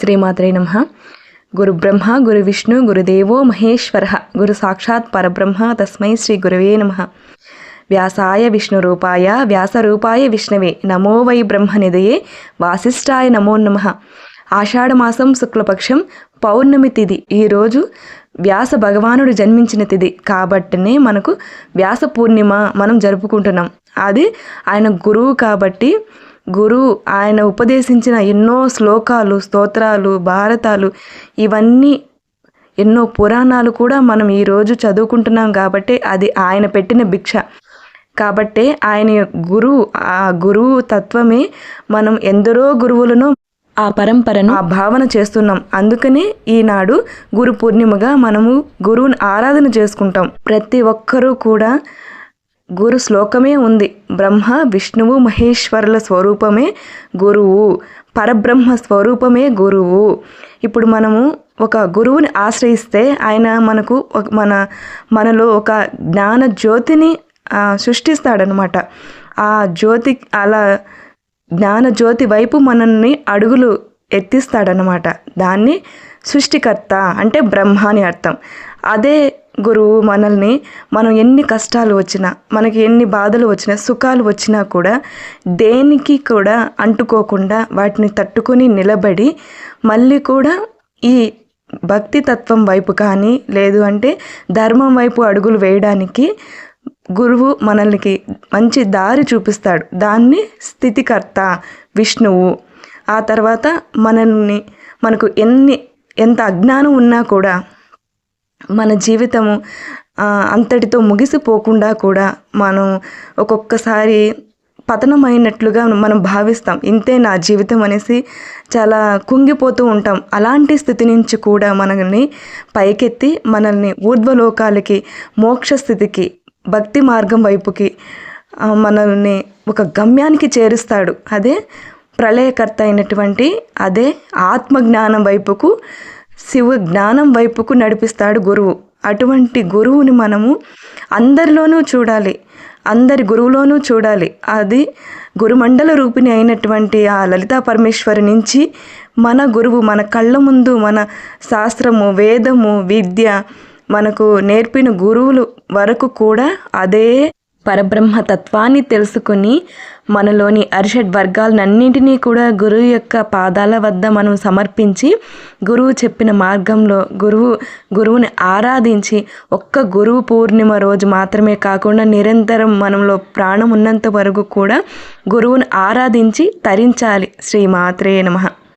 శ్రీమాత్రే నమ. గురు బ్రహ్మ గురు విష్ణు గురుదేవో మహేశ్వర. గురు సాక్షాత్ పరబ్రహ్మ తస్మై శ్రీ గురవే నమ. వ్యాసాయ విష్ణురూపాయ వ్యాసరూపాయ విష్ణవే. నమో వై బ్రహ్మనిదయే వాసిష్ఠాయ నమో నమ. ఆషాఢమాసం శుక్లపక్షం పౌర్ణమి తిథి ఈరోజు వ్యాస భగవానుడు జన్మించిన తిథి కాబట్టినే మనకు వ్యాస పూర్ణిమ మనం జరుపుకుంటున్నాం. అది ఆయన గురువు కాబట్టి గురువు ఆయన ఉపదేశించిన ఎన్నో శ్లోకాలు స్తోత్రాలు భారతాలు ఇవన్నీ ఎన్నో పురాణాలు కూడా మనం ఈరోజు చదువుకుంటున్నాం కాబట్టి అది ఆయన పెట్టిన భిక్ష. కాబట్టే ఆయన గురువు ఆ గురువు తత్వమే మనం ఎందరో గురువులను ఆ పరంపరను ఆ భావన చేస్తున్నాం. అందుకనే ఈనాడు గురు పూర్ణిమగా మనము గురువుని ఆరాధన చేసుకుంటాం. ప్రతి ఒక్కరూ కూడా గురు శ్లోకమే ఉంది. బ్రహ్మ విష్ణువు మహేశ్వరుల స్వరూపమే గురువు. పరబ్రహ్మ స్వరూపమే గురువు. ఇప్పుడు మనము ఒక గురువుని ఆశ్రయిస్తే ఆయన మనకు ఒక- మన మనలో ఒక జ్ఞాన జ్యోతిని సృష్టిస్తాడనమాట ఆ జ్యోతి అలా జ్ఞాన జ్యోతి వైపు మనల్ని అడుగులు ఎత్తిస్తాడనమాట దాన్ని సృష్టికర్త అంటే బ్రహ్మ అని అర్థం. అదే గురువు మనల్ని మనం ఎన్ని కష్టాలు వచ్చినా మనకి ఎన్ని బాధలు వచ్చినా సుఖాలు వచ్చినా కూడా దేనికి కూడా అంటుకోకుండా వాటిని తట్టుకొని నిలబడి మళ్ళీ కూడా ఈ భక్తి తత్వం వైపు కానీ లేదు అంటే ధర్మం వైపు అడుగులు వేయడానికి గురువు మనల్నికి మంచి దారి చూపిస్తాడు. దాన్ని స్థితికర్త విష్ణువు. ఆ తర్వాత మనల్ని మనకు ఎన్ని ఎంత అజ్ఞానం ఉన్నా కూడా మన జీవితము అంతటితో ముగిసిపోకుండా కూడా మనం ఒక్కొక్కసారి పతనమైనట్లుగా మనం భావిస్తాం. ఇంతే నా జీవితం అనేసి చాలా కుంగిపోతూ ఉంటాం. అలాంటి స్థితి నుంచి కూడా మనల్ని పైకెత్తి మనల్ని ఊర్ధ్వలోకాలకి మోక్ష స్థితికి భక్తి మార్గం వైపుకి మనల్ని ఒక గమ్యానికి చేరుస్తాడు. అదే ప్రళయకర్త అయినటువంటి అదే ఆత్మజ్ఞానం వైపుకు శివ జ్ఞానం వైపుకు నడిపిస్తాడు గురువు. అటువంటి గురువుని మనము అందరిలోనూ చూడాలి. అందరి గురువులోనూ చూడాలి. అది గురుమండల రూపిణి అయినటువంటి ఆ లలితా పరమేశ్వరి నుంచి మన గురువు మన కళ్ళ ముందు మన శాస్త్రము వేదము విద్య మనకు నేర్పిన గురువులు వరకు కూడా అదే పరబ్రహ్మ తత్వాన్ని తెలుసుకుని మనలోని అరిషడ్ వర్గాలన్నింటినీ కూడా గురువు యొక్క పాదాల వద్ద మనం సమర్పించి గురువు చెప్పిన మార్గంలో గురువు గురువుని ఆరాధించి ఒక్క గురువు పూర్ణిమ రోజు మాత్రమే కాకుండా నిరంతరం మనలో ప్రాణం ఉన్నంత వరకు కూడా గురువుని ఆరాధించి తరించాలి. శ్రీ మాత్రే నమః.